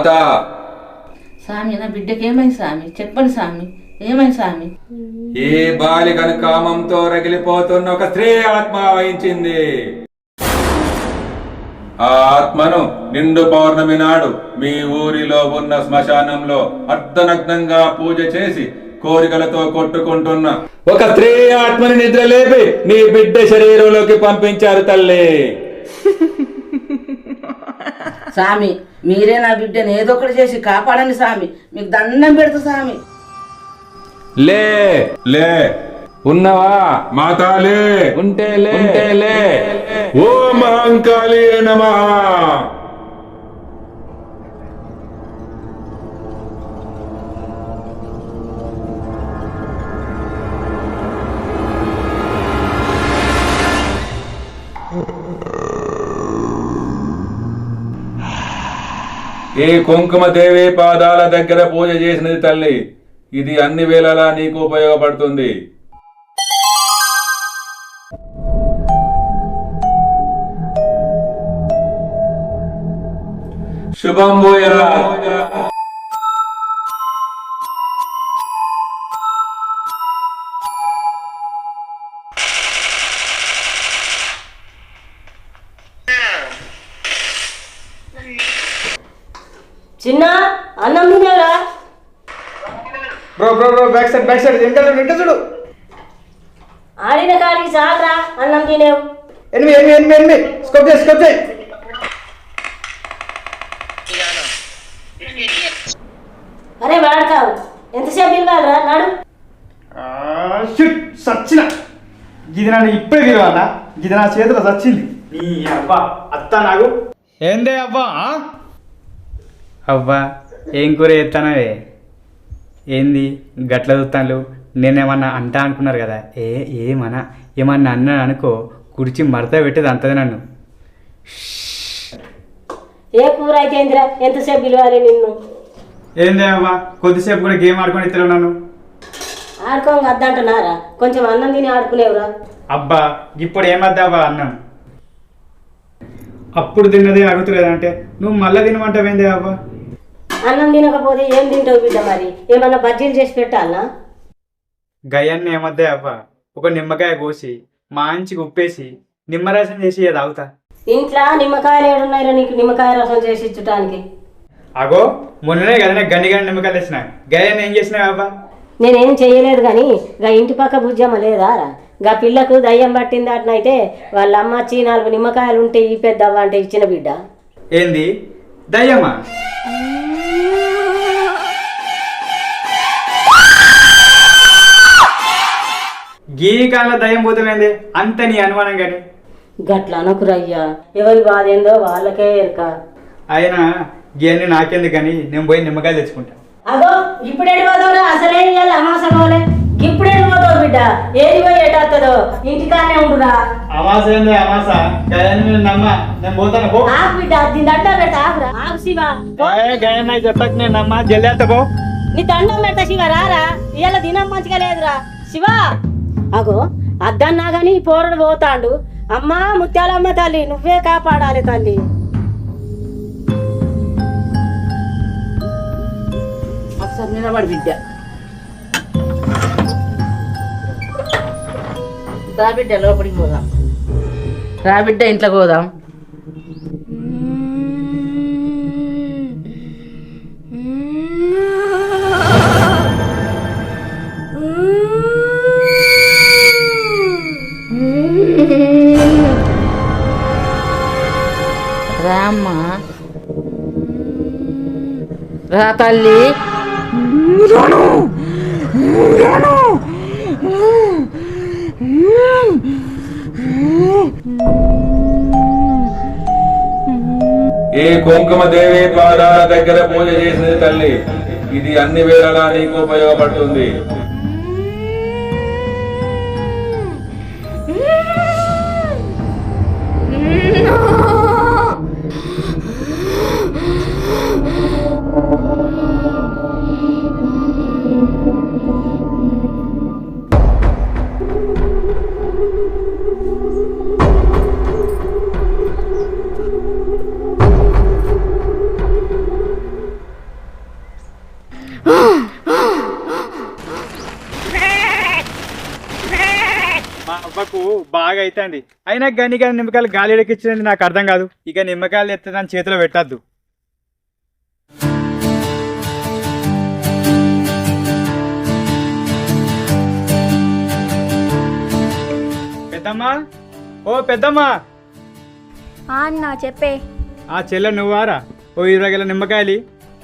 మాత స్వామి నా బిడ్డకి ఏమైంది స్వామి? చెప్పండి స్వామి ఏమైంది స్వామి? ఏ బాలికను కామంతో రగిలిపోతున్న ఒక స్త్రీ ఆత్మ వహించింది. ఆ ఆత్మను నిండు పౌర్ణమి నాడు మీ ఊరిలో ఉన్న శ్మశానంలో అర్ధనగ్నంగా పూజ చేసి కోరికలతో కొట్టుకుంటున్న ఒక స్త్రీ ఆత్మని నిద్రలేపి నీ బిడ్డ శరీరంలోకి పంపించారు తల్లి. స్వామి మీరే నా బిడ్డని ఏదో ఒకటి చేసి కాపాడండి స్వామి. మీకు దండం పెడతా స్వామి. లే లే. ఉన్నవా? మాతాలే ఉంటే లే. ఉంటే లే. ఓ మహంకాళి నమః. ఈ కుంకుమ దేవి పాదాల దగ్గర పూజ చేసినది తల్లి ఇది అన్ని వేళలా నీకు ఉపయోగపడుతుంది శుభం భూయాత్. చిన్న అన్నం తినేరా bro bro bro back side back side ఇంకా చూడు ఇంకా చూడు. ఆడిన కాడికి చాలరా అన్నం తినేవు. ఎనిమిది ఎనిమిది ఎనిమిది ఎనిమిది. స్కోప్ చేయి స్కోప్ చేయి. అరే వాడతావు. ఎంతసేపు ఇవ్వాలరా నాడు. షిట్ సచ్చిన. ఇది నన్ను ఇప్పుడే విలువాలా ఇది నా చేతిలో చచ్చింది నీ అబ్బా అత్త నాకు ఏందే అబ్బా అవ్వా ఏం కూర చేస్తానవే ఏంది గట్ల చూస్తాను నేనేమన్నా అంటా అనుకున్నారు కదా? ఏ ఏమన్నా ఏమన్నా అన్నాను అనుకో కుర్చీ మడత పెట్టేది అంతది నన్ను. ఏ కూర అయితే ఎంతసేపు పిలవాలి నిన్ను? ఏందే అవ్వా కొద్దిసేపు కూడా గేమ్ ఆడుకొని ఇద్దరు నన్ను. అద్దంటున్నారా? కొంచెం అన్నం తిని ఆడుకునేవురా. అబ్బా ఇప్పుడు ఏమద్దావా అన్నం? అప్పుడు తిన్నదే అడుగుతులేదు అంటే నువ్వు మళ్ళీ తినమంటావేందే అవ్వా? అన్నం తినకపోతే ఏం తింటావు బిడ్డ మరి? ఏమన్నా బజ్జీలు చేసి పెట్టాలనా గయాన్ని ఏమద్దే అవ్వా. ఒక నిమ్మకాయ కోసి మంచిగా ఉప్పేసి నిమ్మరసం చేసి అది తాగుతా. ఇంట్లో నిమ్మకాయలు ఏడున్నాయిరా నీకు? నిమ్మకాయ రసం చేసి ఇచ్చటానికి అగో మొన్ననే కదా గండి గండి నిమ్మకాయలు తెచ్చిన. గయాన్ని ఏం చేసినావు అవ్వా? నేనేం చేయలేదు కానీ గా ఇంటి పక్క బుజ్జమ్మ లేదారా గా పిల్లకు దయ్యం పట్టింది అట్నయితే వాళ్ళ అమ్మ వచ్చి నాలుగు నిమ్మకాయలు ఉంటే ఈ పెద్దవ్వ అంటే ఇచ్చిన బిడ్డ. ఏంది? దయ్యమా? గీ కాలంలో దయ్యం పోతామేంది అంత నీ అనుమానం కానీ. గట్ల అనకురయ్యా ఎవరి బాధ ఏందో వాళ్ళకే ఎరక. అయినా గీయన్ని నాకెందుకు కానీ నేను పోయి నిమ్మకాయలు తెచ్చుకుంటా. అగో ఇప్పుడేడు పోతావురా? అసలే ఇయ్యాలి అమాస పోలే ఇప్పుడేడు పోతావు బిడ్డ. ఏది పోయి ఎటత్తదో ఇంటికానే ఉండురా. అమాస ఏంది అమాస? నమ్మ నేను పోతాను పో. ఆకు బిడ్డ దీని దండ పెట్ట ఆకురా ఆకు శివ పో. గయాన్ని చెప్పక నేను నమ్మ జల్లేత పో. నీ దండం పెట్ట శివ రారా. ఇవాళ దినం మంచిగా లేదురా. శివ అగో అద్దన్నా గాని ఈ పోరడు పోతాండు. అమ్మా ముత్యాలమ్మ తల్లి నువ్వే కాపాడాలి తల్లి. ఒకసారి నిలబడి బిడ్డ. రా బిడ్డ లోపలికి పోదాం. రా బిడ్డ ఇంట్లోకి పోదాం. రామ్మా రా తల్లి. ఏ కుంకుమ దేవి పాదాల దగ్గర పూజ చేసింది తల్లి. ఇది అన్ని వేళలా నీకు ఉపయోగపడుతుంది. బాగా అవుతుంది అయినా గని కానీ నిమ్మకాయలు గాలి ఎడకిచ్చినది నాకు అర్థం కాదు. ఇక నిమ్మకాయలు ఎత్తే దాని చేతిలో పెట్టద్దు. పెద్దమ్మా? ఓ పెద్దమ్మా! ఆ అన్న చెప్పే. ఆ చెల్లె నువ్వారా? ఓ ఇరవై గల నిమ్మకాయలు.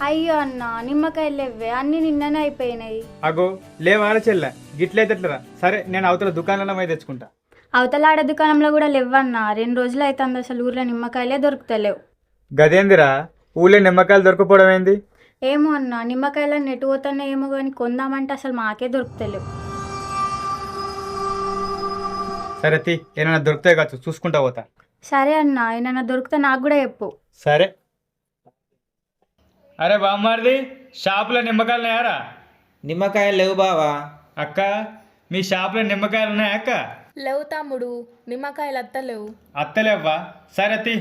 అయ్యో అన్న నిమ్మకాయలు లేవే అన్ని నిన్ననే అయిపోయినాయి. అగో లేవారా చెల్లె? గిట్లయితే ఎట్లరా సరే నేను అవతల దుకాణంలో పోయి తెచ్చుకుంటా. అవతలాడ దుకాణంలో కూడా లేవన్న. రెండు రోజులు అవుతుంది అసలు ఊర్లో నిమ్మకాయలే దొరుకుతలేవు. గదేందిరా? ఊళ్ళో నిమ్మకాయలు దొరకపోవడం ఏంది? ఏమో అన్న నిమ్మకాయలను ఎటు పోతున్నాయి ఏమో కానీ కొందామంటే అసలు మాకే దొరుకుతలేవు. సరే తీ ఏమైనా దొరుకుతాయి కావచ్చు చూసుకుంటా పోతా. సరే అన్న ఏమైనా దొరికితే నాకు కూడా చెప్పు. సరే. అరే బామ్మారిది షాపులో నిమ్మకాయలు ఉన్నాయారా? నిమ్మకాయలు లేవు బావా. అక్క మీ షాపులో నిమ్మకాయలు ఉన్నాయా అక్క? లేవు తమ్ముడు నిమ్మకాయలు అత్తలేవు. అత్తలేవ్వా? సరే తీ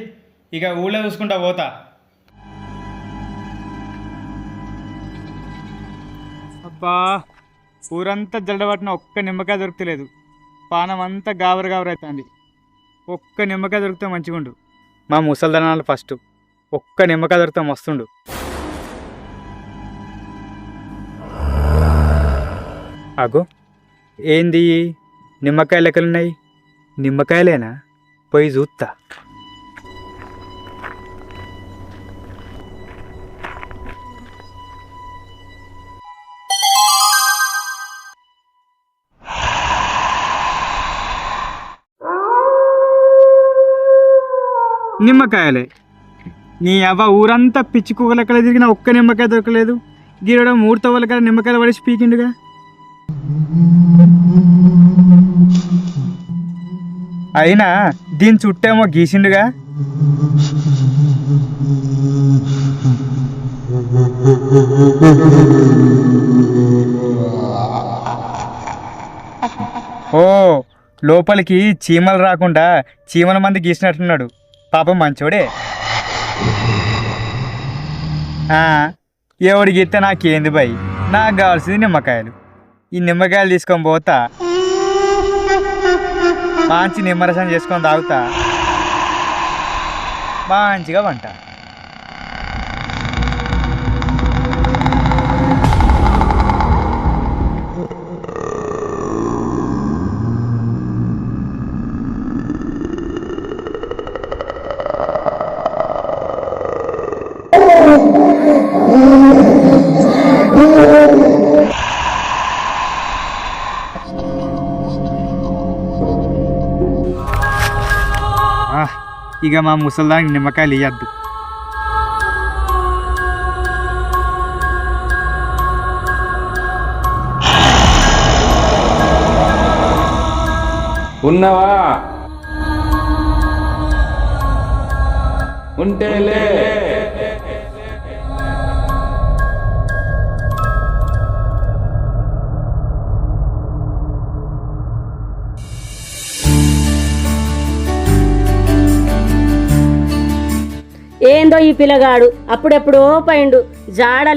ఇక ఊళ్ళో చూసుకుంటా పోతా. అబ్బా ఊరంతా జల్లబట్టిన ఒక్క నిమ్మకాయ దొరుకుతలేదు. పానం అంతా గాబర గాబర అవుతుంది ఒక్క నిమ్మకాయ దొరికితే మంచిగుండు. మా ముసల్దనాలు ఫస్ట్. ఒక్క నిమ్మకాయ దొరికితే మస్తుండు. అగో ఏంది? నిమ్మకాయలు ఎక్కలున్నాయి నిమ్మకాయలేనా? పోయి చూస్తా నిమ్మకాయలే. నీ అవ్వ ఊరంతా పిచ్చి కుక్కలెక్కడ తిరిగినా ఒక్క నిమ్మకాయ దొరకలేదు. గీరడం మూడు తవ్వల నిమ్మకాయలు పడేసి పీకిండుగా. అయినా దీని చుట్టేమో గీసిండుగా? ఓ లోపలికి చీమలు రాకుండా చీమల మంది గీసినట్టున్నాడు. పాపం మంచోడే. ఆ, ఎవడు గీస్తే నాకేంది బాయ్ నాకు కావాల్సింది నిమ్మకాయలు. ఈ నిమ్మకాయలు తీసుకొని పోతా. మంచి నిమ్మరసం చేసుకొని తాగుతా. మంచిగా వంట. ఇక మా ముసల్దానికి నిమ్మకాయలు ఇవ్వద్దు ఉన్నవా ఉంటేలే ఏందో ఈ పిల్లగాడు? అప్పుడెప్పుడో పోయిండు. జాడ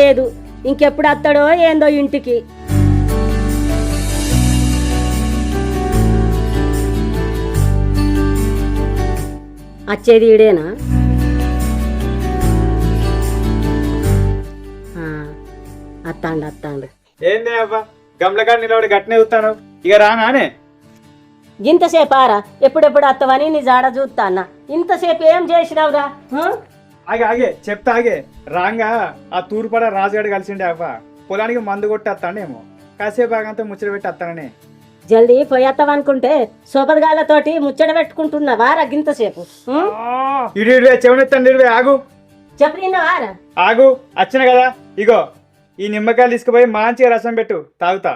లేదు ఇంకెప్పుడు అత్తడో ఏందో ఇంటికి. వచ్చేది ఈడేనా? అత్తాండు అత్తాండు. ఏంది అబ్బా? గమ్లగాడు నిలబడి గట్టినే చూస్తాను. ఇక రానానే ఇంతసేపు ఆరా ఎప్పుడెప్పుడు అత్తవని నీ జాడ చూస్తా అన్న ఇంతసేపు ఏం చేసినావురా? హ? ఆగే ఆగే చెప్తా ఆగే. రాంగా ఆ తూర్పడ రాజుగాడు కలిసిండే అవ్వ. పొలానికి మందు కొట్టి వస్తానేమో కాసేపు ఆగంతా ముచ్చట పెట్టి వస్తాననే జల్దీ పోయేస్తావనుకుంటే సోపదగాళ్ళతోటి ముచ్చట పెట్టుకుంటున్నావా రా గింతసేపు? హ? ఇడు ఇడివే ఆగు. చెప్పు నిన్నవారా ఆగు వచ్చిన కదా. ఇగో ఈ నిమ్మకాయలు తీసుకుపోయి మంచిగా రసం పెట్టు తాగుతా.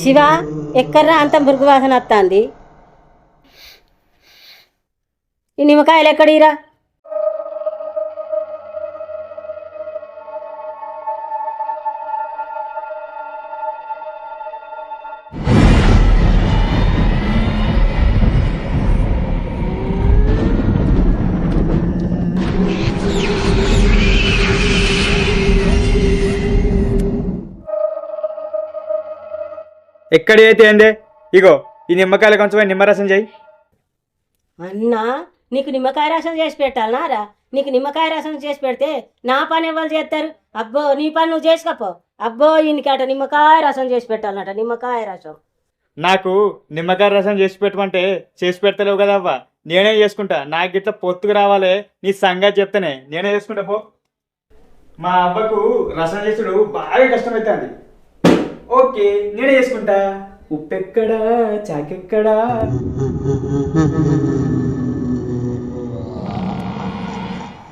శివ ఎక్కడ్రా అంత మురుగు వాసన వస్తుంది? ఈ నిమ్మకాయలు ఎక్కడిరా? ఎక్కడి అయితే ఏందే? ఇగో ఈ నిమ్మకాయలు కొంచెం నిమ్మరసం చేయి. అన్నా నీకు నిమ్మకాయ రసం చేసి పెట్టాలనా రా? నీకు నిమ్మకాయ రసం చేసి పెడితే నా పని ఎవరు చేస్తారు? అబ్బో నీ పని నువ్వు చేసుకపో. అబ్బో ఈయనకట నిమ్మకాయ రసం చేసి పెట్టాలన్నట నిమ్మకాయ రసం. నాకు నిమ్మకాయ రసం చేసి పెట్టమంటే చేసి పెడతలేవు కదా అవ్వ. నేనే చేసుకుంటా. నాకు ఇట్లా పొత్తుకు రావాలి నీ సంగతి చెప్తానే. నేనే చేసుకుంటా పో. మా అవ్వకు రసం చేసుడు బాగా కష్టమవుతుంది ఓకే నేనే చేసుకుంటా. ఉప్పు ఎక్కడా చాకెక్కడా?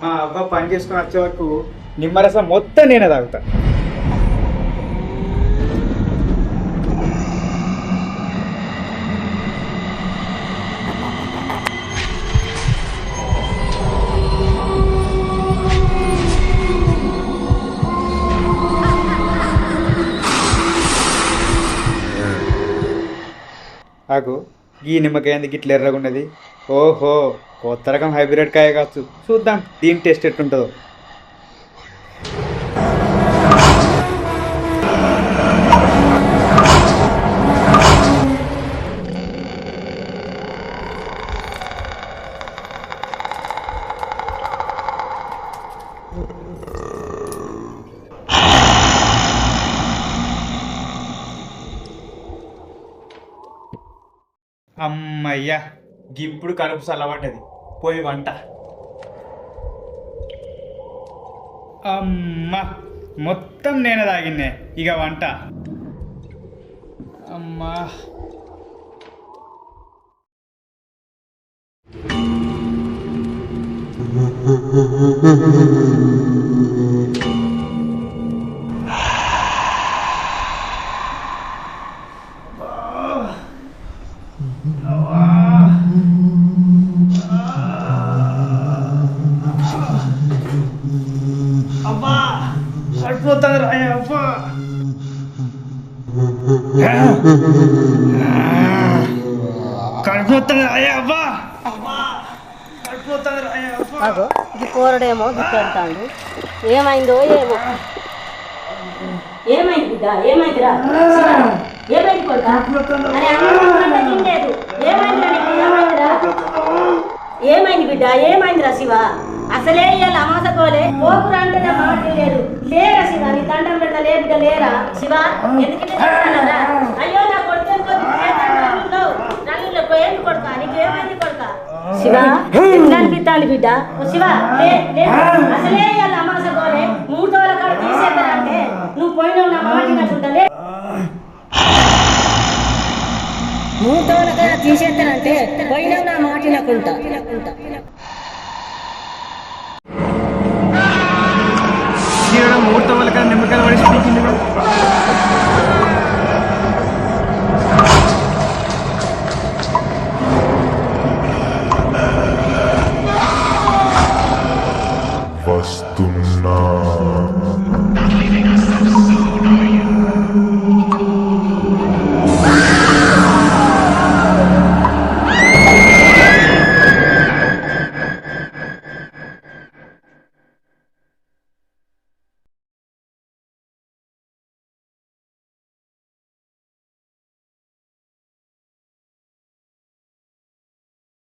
మా అవ్వ పని చేసుకుని వచ్చే వరకు నిమ్మరసం మొత్తం నేనే తాగుతా. ఆకు ఈ నిమ్మకాయ ఎందుకు ఇట్లా ఎర్రగున్నది ఓహో కొత్త రకం హైబ్రిడ్ కాయ కావచ్చు. చూద్దాం దీని టేస్ట్ ఎట్టుంటుందో అమ్మయ్యా ఇప్పుడు కడుపు చల్లబడ్డది. పోయి వంట. అమ్మ మొత్తం నేనే తాగిన్నే ఇక వంట. అమ్మా. కడిపోతుంది రా అబ్బా! అగో ఇది కూరడేమో గిట్టెడతాడు ఏమైందో ఏమో. ఏమైంది బిడ్డ? ఏమైందిరా? ఏమైంది కొడుకా? ఏమైందిరా ఏమైంది బిడ్డ? ఏమైందిరా శివ? అసలే ఇవాళ అమాస కోలే పోకురా అంటే నా మాట లేదు లేరా శివ? నీ తండ్రి పెడతా లే బిడ్డ లేరా? శివ ఎందుకంటే అయ్యో నా కొడుకు కొడుక ఏమైంది కొడుక శివ ఎట్లా అనిపిస్తాను బిడ్డ. శివ అసలే ఇవాళ అమాస కోలే మూడు తోల కాడ నువ్వు పోయినావు నా మాట వినకుండా లే మూడు కాడ తీసేస్తానంటే పోయినావు నా మాట వినకుండా ముహూర్తం వల్ల నిమ్మకాయలు పడేసి